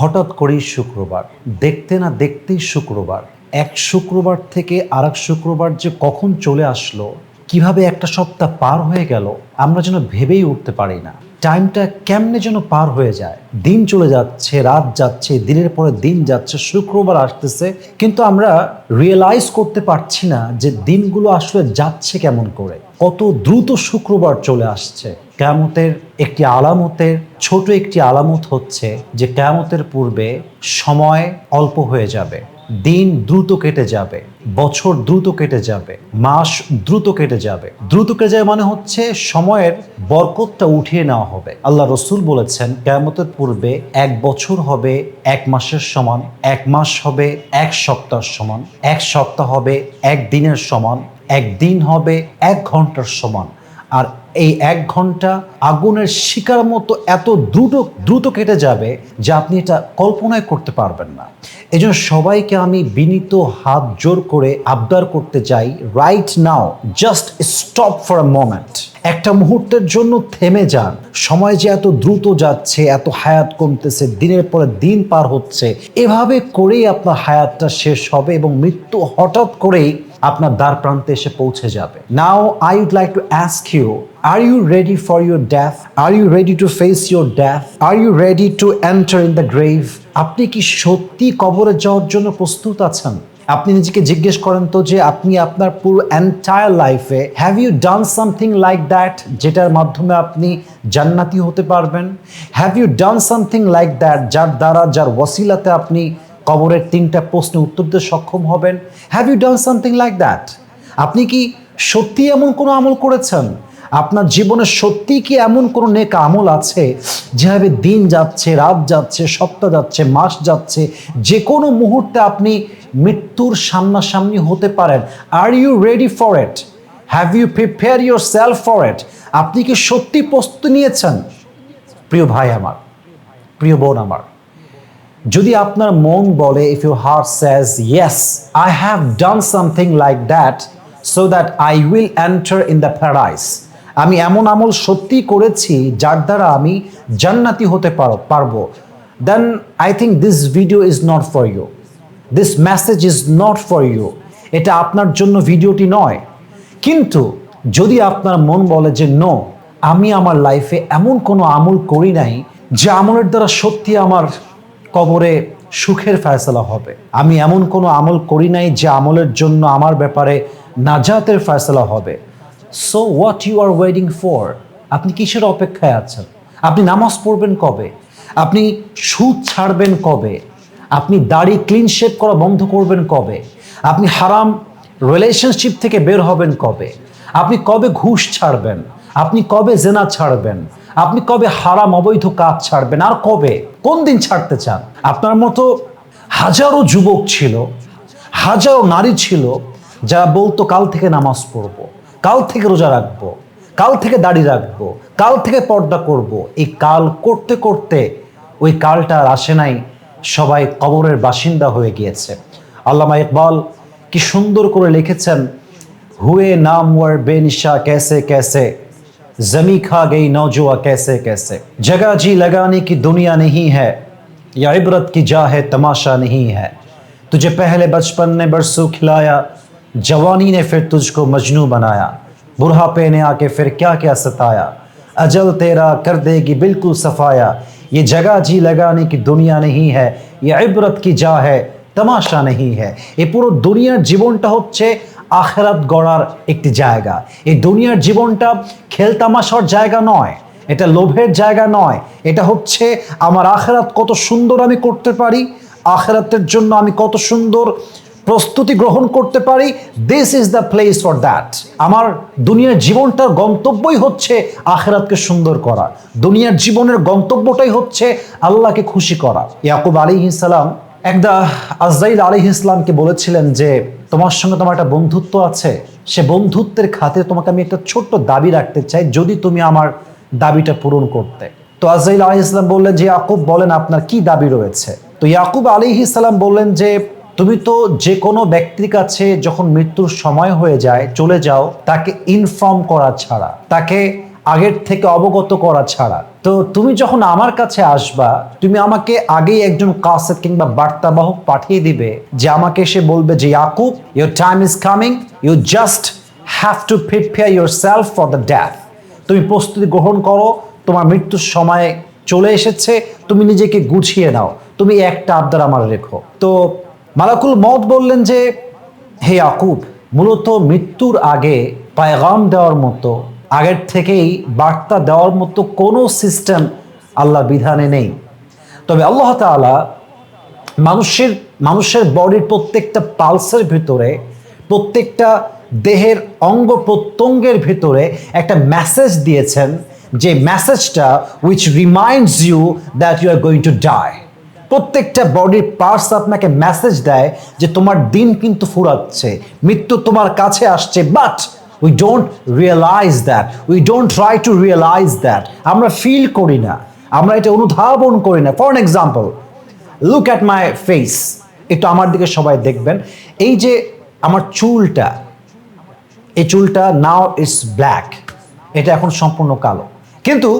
হঠাৎ করেই শুক্রবার, দেখতে না দেখতেই শুক্রবার, এক শুক্রবার থেকে আর শুক্রবার যে কখন চলে আসলো, কীভাবে একটা সপ্তাহ পার হয়ে গেল, আমরা যেন ভেবেই উঠতে পারি না। টাইমটা কেমনে যেন পার হয়ে যায়। দিন চলে যাচ্ছে, রাত যাচ্ছে, দিনের পরে দিন যাচ্ছে, শুক্রবার আসতেছে, কিন্তু আমরা রিয়েলাইজ করতে পারছি না যে দিনগুলো আসলে যাচ্ছে কেমন করে। কত দ্রুত শুক্রবার চলে আসছে। কেয়ামতের একটি আলামতের, ছোট একটি আলামত হচ্ছে যে কেয়ামতের পূর্বে সময় অল্প হয়ে যাবে। দিন দ্রুত কেটে যাবে, বছর দ্রুত কেটে যাবে, মাস দ্রুত কেটে যাবে। দ্রুত কেটে যাবে মানে হচ্ছে সময়ের বরকতটা উঠিয়ে নেওয়া হবে। আল্লাহ রসুল বলেছেন, কেয়ামতের পূর্বে এক বছর হবে এক মাসের সমান, এক মাস হবে এক সপ্তাহ সমান, এক সপ্তাহ হবে এক দিনের সমান, এক দিন হবে এক ঘণ্টার সমান। আর এই এক ঘণ্টা আগুনের শিকার মতো এত দ্রুত দ্রুত কেটে যাবে যে আপনি এটা কল্পনায় করতে পারবেন না। এই সবাইকে আমি বিনীত হাত জোর করে আবদার করতে চাই right now just stop for a moment একটা মুহূর্তের জন্য থেমে যান। সময় যে এত দ্রুত যাচ্ছে, এত হায়াত কমতেছে, দিনের পরে দিন পার হচ্ছে, এভাবে করেই আপনার হায়াতটা শেষ হবে এবং মৃত্যু হঠাৎ করেই আপনার দ্বার প্রান্তে এসে পৌঁছে যাবে। Now I would like to ask you are you ready for your death are you ready to face your death are you ready to enter in the grave আপনি কি সত্যি কবরে যাওয়ার জন্য প্রস্তুত আছেন? আপনি নিজেকে জিজ্ঞেস করেন তো যে, আপনি আপনার পুরো এন্টায়ার লাইফে have you done something like that যেটার মাধ্যমে আপনি জান্নাতি হতে পারবেন? Have you done something like that যার দ্বারা, যার ওয়াসিলাতে আপনি কবরের তিনটা প্রশ্নের উত্তর দিতে সক্ষম হবেন। Have you done something like that আপনি কি সত্যি এমন কোনো আমল করেছেন? আপনার জীবনে সত্যি কি এমন কোনো নেক আমল আছে? যেভাবে দিন যাচ্ছে, রাত যাচ্ছে, সপ্তাহ যাচ্ছে, মাস যাচ্ছে, যে কোনো মুহূর্তে আপনি মৃত্যুর সামনাসামনি হতে পারেন। Are you ready for it have you prepare yourself for it আপনি কি সত্যি প্রস্তুতি নিয়েছেন? প্রিয় ভাই আমার, প্রিয় বোন আমার যদি আপনার মন বলে if you heart says yes I have done something like that so that I will enter in the paradise আমি এমন আমল সত্যি করেছি, যার দ্বারা আমি জান্নাতি হতে পারো, পারব। Then I think this video is not for you this message is not for you এটা আপনার জন্য ভিডিওটি নয়। কিন্তু যদি আপনার মন বলে যে নো আমি আমার লাইফে এমন কোনো আমল করি নাই, যে আমলের দ্বারা সত্যি আমার কবরে সুখের ফয়সলা হবে। আমি এমন কোনো আমল করি নাই যে আমলের জন্য আমার ব্যাপারে নাজাতের ফয়সলা হবে। So what you are waiting for আপনি কিসের অপেক্ষায় আছেন? আপনি নামাজ পড়বেন কবে? আপনি সুদ ছাড়বেন কবে? আপনি দাড়ি ক্লিন শেপ করা বন্ধ করবেন কবে? আপনি হারাম রিলেশনশিপ থেকে বের হবেন কবে? আপনি কবে ঘুষ ছাড়বেন? আপনি কবে জেনা ছাড়বেন? আপনি কবে হারাম অবৈধ কাজ ছাড়বেন? আর কবে? কোন দিন ছাড়তে চান? আপনার মতো হাজারো যুবক ছিল, হাজারো নারী ছিল, যারা বলতো, কাল থেকে নামাজ পড়ব, কাল থেকে রোজা রাখব, কাল থেকে দাড়ি রাখব, কাল থেকে পর্দা করব। এই কাল করতে করতে ওই কালটা আর আসে নাই। সবাই কবরের বাসিন্দা হয়ে গিয়েছে। আল্লামা ইকবাল কি সুন্দর করে লিখেছেন, হুয়ে নাম ওয়ার বেনিশা ক্যাসে ক্যাসে जमी खा गई नौजुआ कैसे कैसे जगह जी लगाने की दुनिया नहीं है या इबरत की जा है तमाशा नहीं है तुझे पहले बचपन ने बरसों खिलाया जवानी ने फिर तुझको मजनू बनाया बुढ़ापे ने आके फिर क्या क्या सताया अजल तेरा कर देगी बिल्कुल सफाया ये जगह जी लगाने की दुनिया नहीं है ये इबरत की जा है তামাশা নেই হ্যাঁ এই পুরো দুনিয়ার জীবনটা হচ্ছে আখেরাত গড়ার একটি জায়গা। এই দুনিয়ার জীবনটা খেলতামাশার জায়গা নয়, এটা লোভের জায়গা নয়। এটা হচ্ছে আমার আখেরাত কত সুন্দর আমি করতে পারি, আখেরাতের জন্য আমি কত সুন্দর প্রস্তুতি গ্রহণ করতে পারি। This is the place for that আমার দুনিয়ার জীবনটার গন্তব্যই হচ্ছে আখেরাতকে সুন্দর করা। দুনিয়ার জীবনের গন্তব্যটাই হচ্ছে আল্লাহকে খুশি করা। ইয়াকুব আলী ইসালাম একদা আজরাইল আলী ইসলামকে বলেছিলেন যে তোমার সঙ্গে তোমার একটা বন্ধুত্ব আছে, সে বন্ধুত্বের খাতে তোমাকে আমি একটা ছোট্ট দাবি রাখতে চাই, যদি তুমি আমার দাবিটা পূরণ করতে। তো আজরাইল আলী ইসলাম বললেন যে, ইয়াকুব, বলেন আপনার কি দাবি রয়েছে? তো ইয়াকুব আলী ইসলাম বললেন যে, তুমি তো যে কোনো ব্যক্তির কাছে যখন মৃত্যুর সময় হয়ে যায়, চলে যাও, তাকে ইনফর্ম করা ছাড়া, তাকে আগের থেকে অবগত করা ছাড়া। তো তুমি যখন আমার কাছে আসবা, তুমি আমাকে আগেই একজন কাসেদ কিংবা বার্তাবাহক পাঠিয়ে দিবে যে আমাকে এসে বলবে যে, Yakub your time is coming you just have to prepare yourself for the death তুমি প্রস্তুতি গ্রহণ করো, তোমার মৃত্যুর সময় চলে এসেছে, তুমি নিজেকে গুছিয়ে নাও, তুমি একটা আবদার আমার রেখো। তো মালাকুল মত বললেন যে, হে আকুব মূলত মৃত্যুর আগে পায়গাম দেওয়ার মতো আগের থেকেই বার্তা দেওয়ার মতো কোনো সিস্টেম আল্লাহ বিধানে নেই। তবে আল্লাহ তাআলা মানুষের মানুষের বডির প্রত্যেকটা পালসের ভিতরে, প্রত্যেকটা দেহের অঙ্গ প্রত্যঙ্গের ভিতরে একটা মেসেজ দিয়েছেন, যে মেসেজটা which reminds you that you are going to die প্রত্যেকটা বডির পার্টস আপনাকে মেসেজ দেয় যে তোমার দিন কিন্তু ফুরাচ্ছে, মৃত্যু তোমার কাছে আসছে but we don't realize that we don't try to realize that আমরা ফিল করি না। আমরা এটা অনুধাবন করি না। For example look at my face একটু আমার দিকে সবাই দেখবেন। এই যে আমার চুলটা, এই চুলটা নাও ইটস ব্ল্যাক এটা এখন সম্পূর্ণ কালো। কিন্তু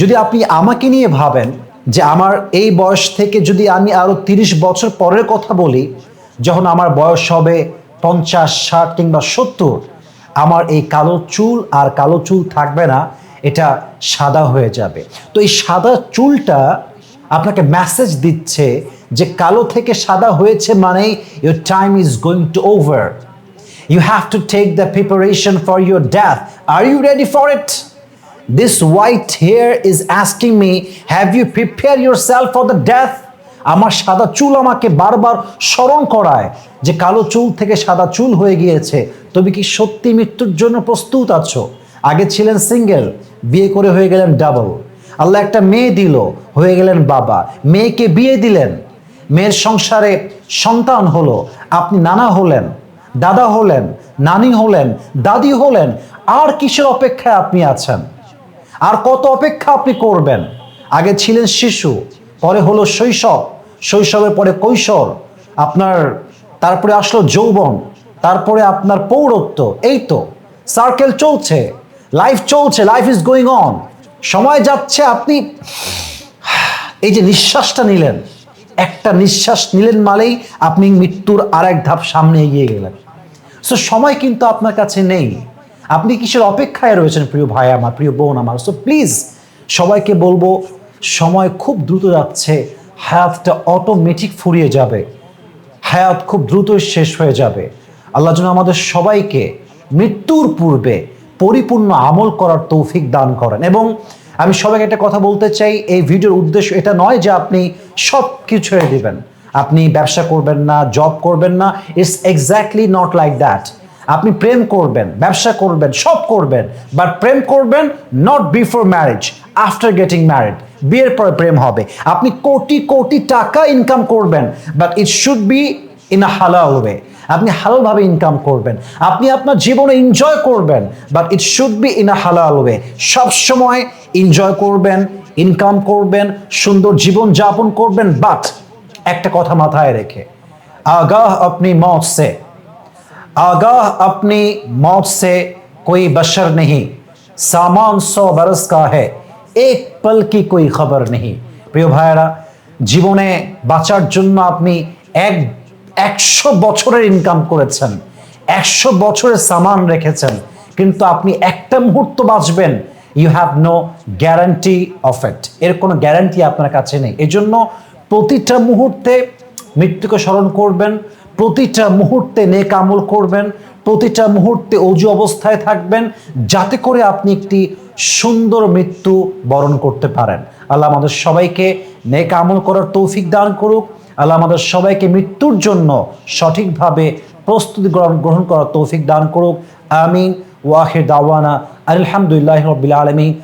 যদি আপনি আমাকে নিয়ে ভাবেন যে আমার এই বয়স থেকে যদি আমি আরও তিরিশ বছর পরের কথা বলি, যখন আমার বয়স হবে পঞ্চাশ, ষাট কিংবা সত্তর আমার এই কালো চুল আর কালো চুল থাকবে না, এটা সাদা হয়ে যাবে। তো এই সাদা চুলটা আপনাকে মেসেজ দিচ্ছে যে কালো থেকে সাদা হয়েছে মানে your time is going to over you have to take the preparation for your death are you ready for it this white hair is asking me have you prepare yourself for the death আমার সাদা চুল আমাকে বারবার স্মরণ করায় যে কালো চুল থেকে সাদা চুল হয়ে গিয়েছে। তুমি কি সত্যি মৃত্যুর জন্য প্রস্তুত আছো? আগে ছিলেন সিঙ্গেল, বিয়ে করে হয়ে গেলেন ডাবল। আল্লাহ একটা মেয়ে দিল, হয়ে গেলেন বাবা। মেয়েকে বিয়ে দিলেন। মেয়ের সংসারে সন্তান হলো, আপনি নানা হলেন, দাদা হলেন, নানি হলেন, দাদি হলেন, আর কিসের অপেক্ষায় আপনি আছেন? আর কত অপেক্ষা আপনি করবেন? আগে ছিলেন শিশু, পরে হলো শৈশব শৈশবের পরে কৈশোর, আপনার তারপরে আসলো যৌবন, তারপরে আপনার পৌরত্ব, এই তো সার্কেল চলছে লাইফ চলছে লাইফ ইজ গোয়িং অন সময় যাচ্ছে, আপনি এই যে নিঃশ্বাসটা নিলেন, একটা নিঃশ্বাস নিলেন মানেই আপনি মৃত্যুর আর এক ধাপ সামনে এগিয়ে গেলেন। সো সময় কিন্তু আপনার কাছে নেই। আপনি কিসের অপেক্ষায় রয়েছেন, প্রিয় ভাই আমার, প্রিয় বোন আমার? সো প্লিজ সবাইকে বলব, সময় খুব দ্রুত যাচ্ছে হায়াতটা অটোমেটিক ফুরিয়ে যাবে। হায়াত খুব দ্রুত শেষ হয়ে যাবে। আল্লাহ যেন আমাদের সবাইকে মৃত্যুর পূর্বে পরিপূর্ণ আমল করার তৌফিক দান করেন। এবং আমি সবাইকে একটা কথা বলতে চাই, এই ভিডিওর উদ্দেশ্য এটা নয় যে আপনি সব কিছু ছেড়ে দেবেন আপনি ব্যবসা করবেন না জব করবেন না it's exactly not like that আপনি প্রেম করবেন, ব্যবসা করবেন, সব করবেন বাট প্রেম করবেন not before marriage after getting married বিয়ের পরে প্রেম হবে। আপনি কোটি কোটি টাকা ইনকাম করবেন but it should be in a halal way আপনি হালালভাবে ইনকাম করবেন। আপনি আপনার জীবনে এনজয় করবেন but it should be in a halal way সবসময় এনজয় করবেন ইনকাম করবেন, সুন্দর জীবন যাপন করবেন বাট একটা কথা মাথায় রেখে, আগাহ আপনি মত সে, আগাহ আপনি মত সে कोई बशर नहीं সামান সো বরস কা है এক পল কি কই খবর নেই প্রিয় ভাইয়েরা জীবনে বাঁচার জন্য আপনি এক একশো বছরের ইনকাম করেছেন একশো বছরের সামান রেখেছেন কিন্তু আপনি একটা মুহূর্ত বাঁচবেন you have no guarantee of it এর কোনো গ্যারান্টি আপনার কাছে নেই। এজন্য প্রতিটা মুহূর্তে মৃত্যুকে স্মরণ করবেন, প্রতিটা মুহূর্তে নেক আমল করবেন, প্রতিটা মুহূর্তে অজু অবস্থায় থাকবেন, যাতে করে আপনি একটি সুন্দর মৃত্যু বরণ করতে পারেন। আল্লাহ আমাদের সবাইকে নেক আমল করার তৌফিক দান করুক। আল্লাহ আমাদের সবাইকে মৃত্যুর জন্য সঠিকভাবে প্রস্তুতি গ্রহণ গ্রহণ করার তৌফিক দান করুক। আমিন। ওয়াহির দাওয়ানা। আলহামদুলিল্লাহ রবিল আলমী